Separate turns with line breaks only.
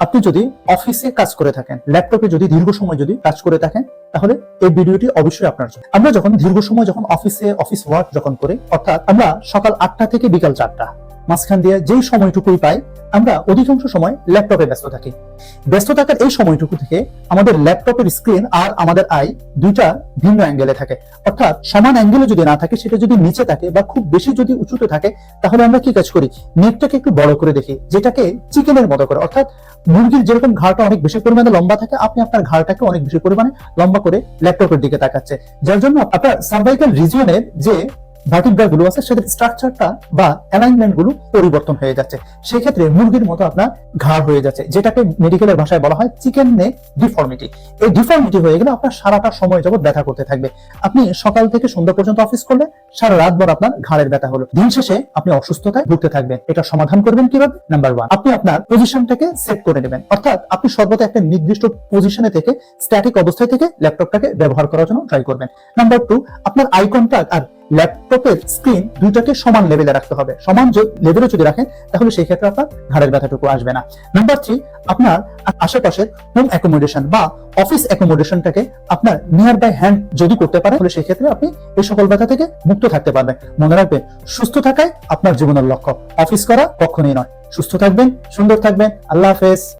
আপনি যদি অফিসে কাজ করে থাকেন, ল্যাপটপে যদি দীর্ঘ সময় যদি কাজ করে থাকেন, তাহলে এই ভিডিওটি অবশ্যই আপনার জন্য। আমরা যখন দীর্ঘ সময় যখন অফিসে, অফিস ওয়ার্ক যখন করি, অর্থাৎ আমরা সকাল আটটা থেকে বিকাল চারটা মাঝখান দিয়ে যেই সময়টুকুই পাই, আমরা অধিকাংশ সময় ল্যাপটপে ব্যস্ত থাকি। ব্যস্ত থাকার এই সময়টুকু থেকে আমাদের ল্যাপটপের স্ক্রিন আর আমাদের আই দুইটা ভিন্ন অ্যাঙ্গেলে থাকে। অর্থাৎ সমান অ্যাঙ্গেলে যদি না থাকে, সেটা যদি নিচে থাকে বা খুব বেশি যদি উঁচুতে থাকে, তাহলে আমরা কি কাজ করি? নেটটাকে একটু বড় করে দেখি, যেটাকে চিকেনের মতো করে। অর্থাৎ মুরগির যেরকম ঘাড়টা অনেক বেশি পরিমাণে লম্বা থাকে, আপনি আপনার ঘাড়টাকে অনেক বেশি পরিমাণে লম্বা করে ল্যাপটপের দিকে তাকাচ্ছে। যার জন্য আপনার সার্ভাইকাল রিজিয়নের যে ভার্টিব্রা গুলো আছে সেটার স্ট্রাকচারটা বা অ্যালাইনমেন্টগুলো পরিবর্তন হয়ে যাচ্ছে। সেক্ষেত্রে মুরগির মতো আপনার ঘাড় হয়ে যাচ্ছে, যেটাকে মেডিকেলের ভাষায় বলা হয় চিকেন নে ডিফর্মিটি এই ডিফর্মিটি হয়ে গেলে আপনার সারাটা সময় যাবত ব্যথা করতে থাকবে। আপনি সকাল থেকে সন্ধ্যা পর্যন্ত অফিস করলে সারা রাত ভর আপনার ঘাড়ের ব্যথা হলো। দিন শেষে আপনি অসুস্থতায় ভুগতে থাকবেন। এটা সমাধান করবেন কীভাবে? নাম্বার ওয়ান আপনি আপনার পজিশনটাকে সেট করে নেবেন। অর্থাৎ আপনি সর্বদা একটা নির্দিষ্ট পজিশনে থেকে স্ট্যাটিক অবস্থায় থেকে ল্যাপটপটাকে ব্যবহার করার জন্য ট্রাই করবেন। নাম্বার টু আপনার আই কন্ট্যাক্ট আর ল্যাপটপের স্ক্রিন দুইটাকে সমান লেভেলে রাখতে হবে। সমান লেভেলে যদি রাখেন, তাহলে সেই ক্ষেত্রে আপনার ঘাড়ের ব্যথাটুকু আসবে না। নাম্বার থ্রি আপনার আশেপাশের হোম অ্যাকোমোডেশন বা অফিস অ্যাকোমোডেশনটাকে আপনার নিয়ার বাই হ্যান্ড যদি করতে পারেন, তাহলে সেই ক্ষেত্রে আপনি এই সকল ব্যথা থেকে মুক্ত থাকতে পারবেন মনে রাখবেন, সুস্থ থাকাই আপনার জীবনের লক্ষ্য। অফিস করা কখনোই নয়। সুস্থ থাকবেন, সুন্দর থাকবেন। আল্লাহ হাফেজ।